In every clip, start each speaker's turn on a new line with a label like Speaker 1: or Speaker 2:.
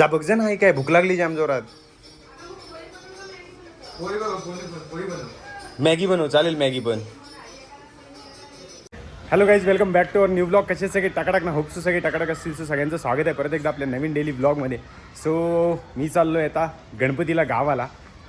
Speaker 1: जा बघ जा नाही काय भूक लागली जाम जोरात. मॅगी बनव चालेल मॅगी पण. Hello guys welcome back to our new blog कसे सगळे टकाटक ना होप्स सगळे टकाटक असतील सो सगळ्यांचं स्वागत आहे परत एकदा आपल्या नवीन डेली ब्लॉगमध्ये सो मी चाललो आहे आता गणपतीला गावाला.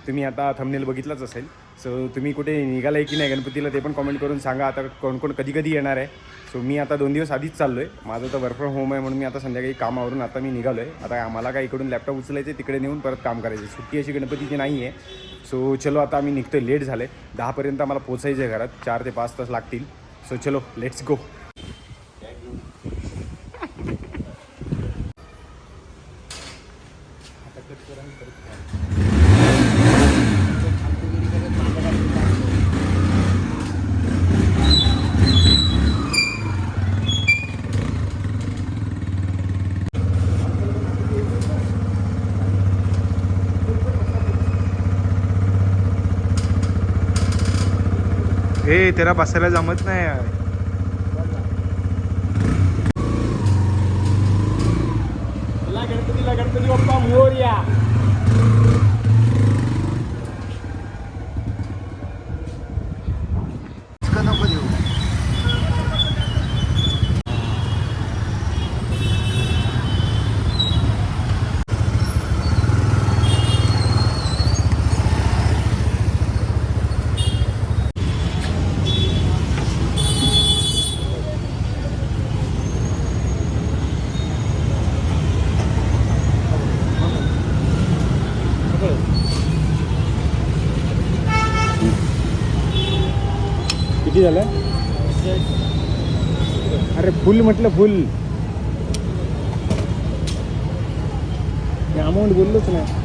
Speaker 1: तुम्ही आता थंबनेल बघितलंच असेल. सो तुम्ही कुठे निघालाय की नाही गणपतीला ते पण कमेंट करून सांगा. आता कोण कोण कधी कधी येणार आहे. सो मी आता दोन दिवस आधीच चाललो आहे माझं तर वर्क फ्रॉम होम आहे म्हणून मी आता संध्याकाळी कामावरून आता मी निघालो आहे आता आम्हाला काय इकडून लॅपटॉप उचलायचे तिकडे नेऊन परत काम करायचे सुट्टी अशी गणपतीची नाही आहे सो चलो आता आम्ही निघतो लेट झालं आहे दहापर्यंत आम्हाला पोचायचं आहे घरात. चार ते पाच तास लागतील. सो चलो लेट्स गो
Speaker 2: हे त्याला बसायला जमत नाही
Speaker 1: किती झालं? अरे फुल म्हटलं फुल. अमाऊंट बोललोच नाही.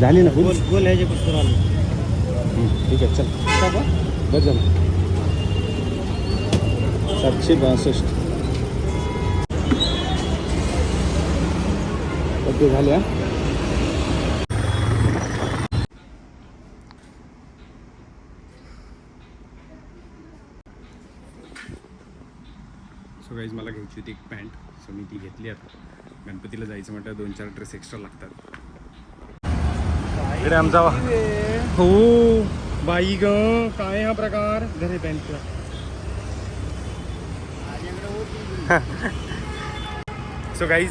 Speaker 1: झाली ना फुल?
Speaker 2: बोल ह्याच्या पुस्तक आलो
Speaker 1: ठीक आहे चल. झालं सातशे बासष्ट. ओके झाले हा सो गाईज मला घ्यायची होती एक पॅन्ट. सो मी ती घेतली आता. गणपतीला जायचं म्हटलं दोन चार ड्रेस एक्स्ट्रा लागतात. इकडे आमचा हो. बाई ग काय हा प्रकार घरे पॅन्टला सो गाईज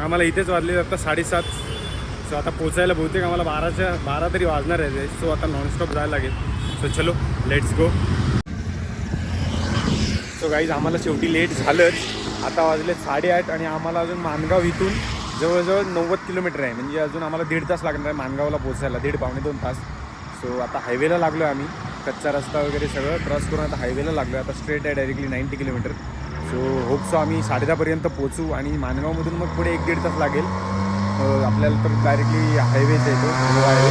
Speaker 1: आम्हाला इथेच वाजले आता साडेसात. सो आता पोचायला बहुतेक आम्हाला बाराच्या बारा तरी वाजणार आहे. सो आता नॉनस्टॉप जायला लागेल. सो चलो लेट्स गो सो गाईज आम्हाला शेवटी लेट झालंच. आता वाजले साडेआठ आणि आम्हाला अजून मानगाव इथून जवळजवळ नव्वद किलोमीटर आहे. म्हणजे अजून आम्हाला दीड तास लागणार आहे मानगावला पोचायला दीड पावणे दोन तास. सो आता हायवेला लागलो आहे आम्ही. कच्चा रस्ता वगैरे सगळं क्रॉस करून आता हायवेला लागलो आहे आता स्ट्रेट आहे directly ninety kilometre so hope so आम्ही साडेदहापर्यंत पोचू आणि मानगावमधून मग पुढे एक दीड तास लागेल. आपल्याला तर डायरेक्टली हायवेच येतो हायवे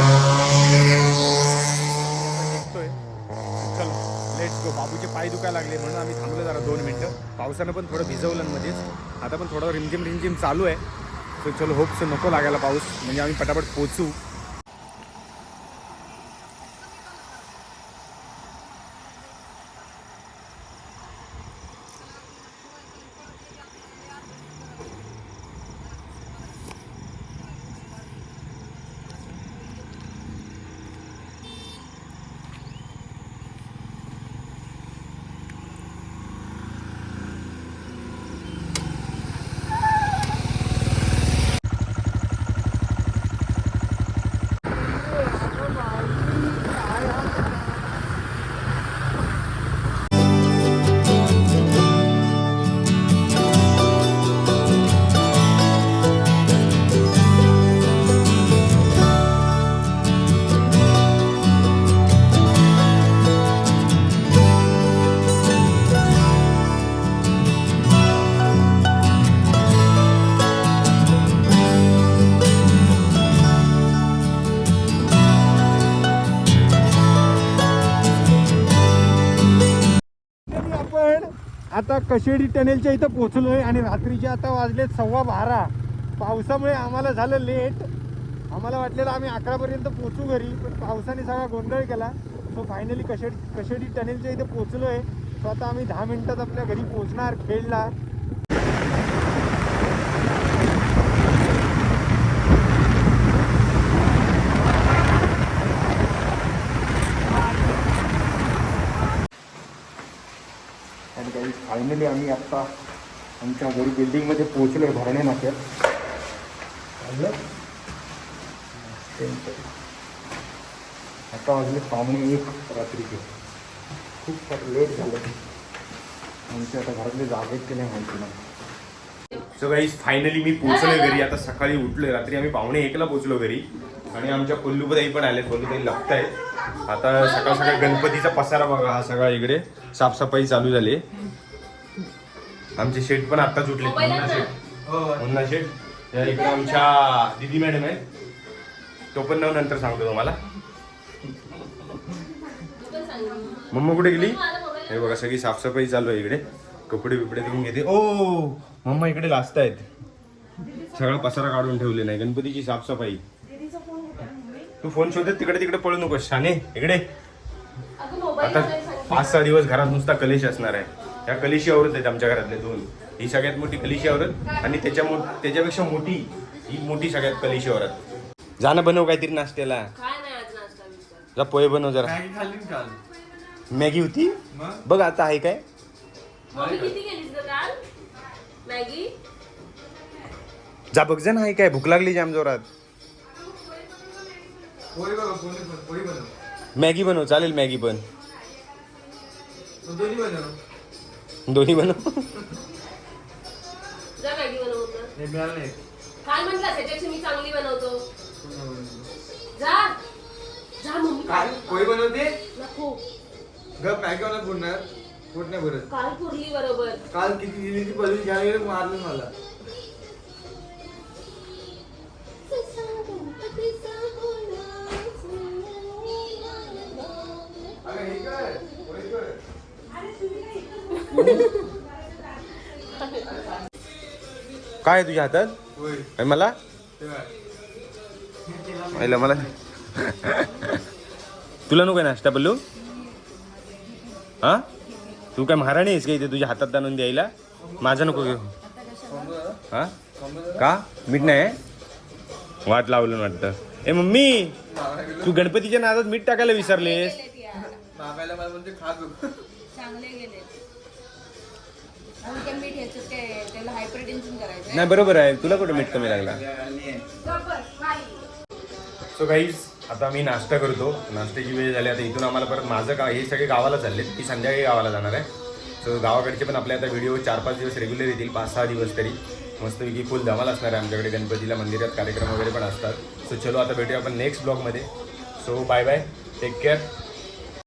Speaker 1: बाबूचे पाय दुखायला लागले म्हणून आम्ही थांबलो जरा दोन मिनटं. पावसानं पण थोडं भिजवलं मध्येच. आता पण थोडं रिमझिम रिमझिम चालू आहे. सो चलो होप्स नको लागायला पाऊस. म्हणजे आम्ही पटापट पोचू आता कशेडी टनेलच्या इथं पोचलो आहे आणि रात्रीचे आता वाजले सव्वा बारा. पावसामुळे आम्हाला झालं लेट आम्हाला वाटलेलं आम्ही अकरापर्यंत पोचू घरी पण पावसाने सगळा गोंधळ केला. सो फायनली कशेडी कशेडी टनेलच्या इथे पोचलो आहे सो आता आम्ही दहा मिनटात आपल्या घरी पोचणार खेळला फायनली आम्ही आत्ता आमच्या घरी बिल्डिंगमध्ये पोहोचलो आहे भरणे नाक्यात आता वाजले पाहुणे एक रात्रीचे खूप फार लेट झालं. आमचे आता घरातले जागेत की नाही माहिती नाही सो गाईज फायनली मी पोहोचलोय घरी. आता सकाळी उठलोय. रात्री आम्ही पाहुणे एकला पोहोचलो घरी. आणि आमच्या कोल्लूबाई पण आले कोल्लूबाई आहे आता सकाळ सकाळ गणपतीचा पसारा बघा हा सगळा इकडे. साफसफाई चालू झाली आमचे शेट पण आत्ताच उठले. मुन्ना शेट मुन्ना शेट या इकडे आमच्या दिदी मॅडम आहेत तो पण नाव नंतर सांगतो तुम्हाला. मम्मा कुठे गेली? हे बघा सगळी साफसफाई चालू आहे इकडे. कपडे बिपडे धुवून घेते. ओ मम्मा इकडे लाजत आहेत. सगळा पसारा काढून ठेवले नाही. गणपतीची साफसफाई. तू फोन शोधत तिकडे तिकडे पळू नको शाने. इकडे. आता पाच सहा दिवस घरात नुसता कलेश असणार आहे. ह्या कलिशी औरत आहेत आमच्या घरातले दोन. ही सगळ्यात मोठी कलिशी औरत आणि त्याच्या मो- त्याच्यापेक्षा मोठी ही मोठी सगळ्यात कलिशी औरत जाणं बनव काहीतरी नाश्त्याला.
Speaker 3: काय नाही आज नाश्ता बिस्टा
Speaker 1: जा पोहे बनव जरा.
Speaker 2: मॅगी
Speaker 1: होती? बघ आता आहे काय. जा बघ जा ना आहे काय भूक लागली जाम जोरात. मॅगी बनव चालेल मॅगी पण.
Speaker 2: दोन्ही बनव.
Speaker 1: दोन्ही बनव
Speaker 3: जा मॅगी बनवतो.
Speaker 2: हे मिळालं नाही.
Speaker 3: काय म्हटलं त्याच्यापेक्षा मी चांगली बनवतो. जा. जा मम्मी.
Speaker 2: काल पोळी बनवते?
Speaker 3: नको.
Speaker 2: ग मॅगी पोट नाही भरत.
Speaker 3: काल पुरली बरोबर.
Speaker 2: काल किती दिली ती पळून घ्यायला गेलं मारलं मला. काय
Speaker 1: आहे तुझ्या हातात? मला? आईला मला. तुला नको आहे नाश्ता पल्लू. हा? तू काय महाराणी आहेस का इथे तुझ्या हातात आणून द्यायला? माझा नको घेऊ. हा? का? मीठ नाही आहे? वाट लावलं वाटतं. ए मम्मी तू गणपतीच्या नादात मीठ टाकायला विसरलेस?
Speaker 4: आणि ते मीठ ह्याच्यात काय त्याला हायपर टेन्शन करायचं
Speaker 1: नाही बरोबर आहे. तुला कुठं मीठ कमी लागला? सो गाईज आता मी नाश्ता करतो. नाश्त्याची वेळ झाली. आता इथून आम्हाला परत माझं का हे सगळे गावाला चालले ती संध्याकाळी गावाला जाणार आहे. सो गावाकडचे पण आपले आता व्हिडिओ चार पाच दिवस रेग्युलर येतील. पाच सहा दिवस तरी. मस्तपैकी फुल धमाल असणार आहे आमच्याकडे. गणपतीला मंदिरात कार्यक्रम वगैरे पण असतात. सो चलो आता भेटूया आपण नेक्स्ट ब्लॉगमध्ये so bye bye take care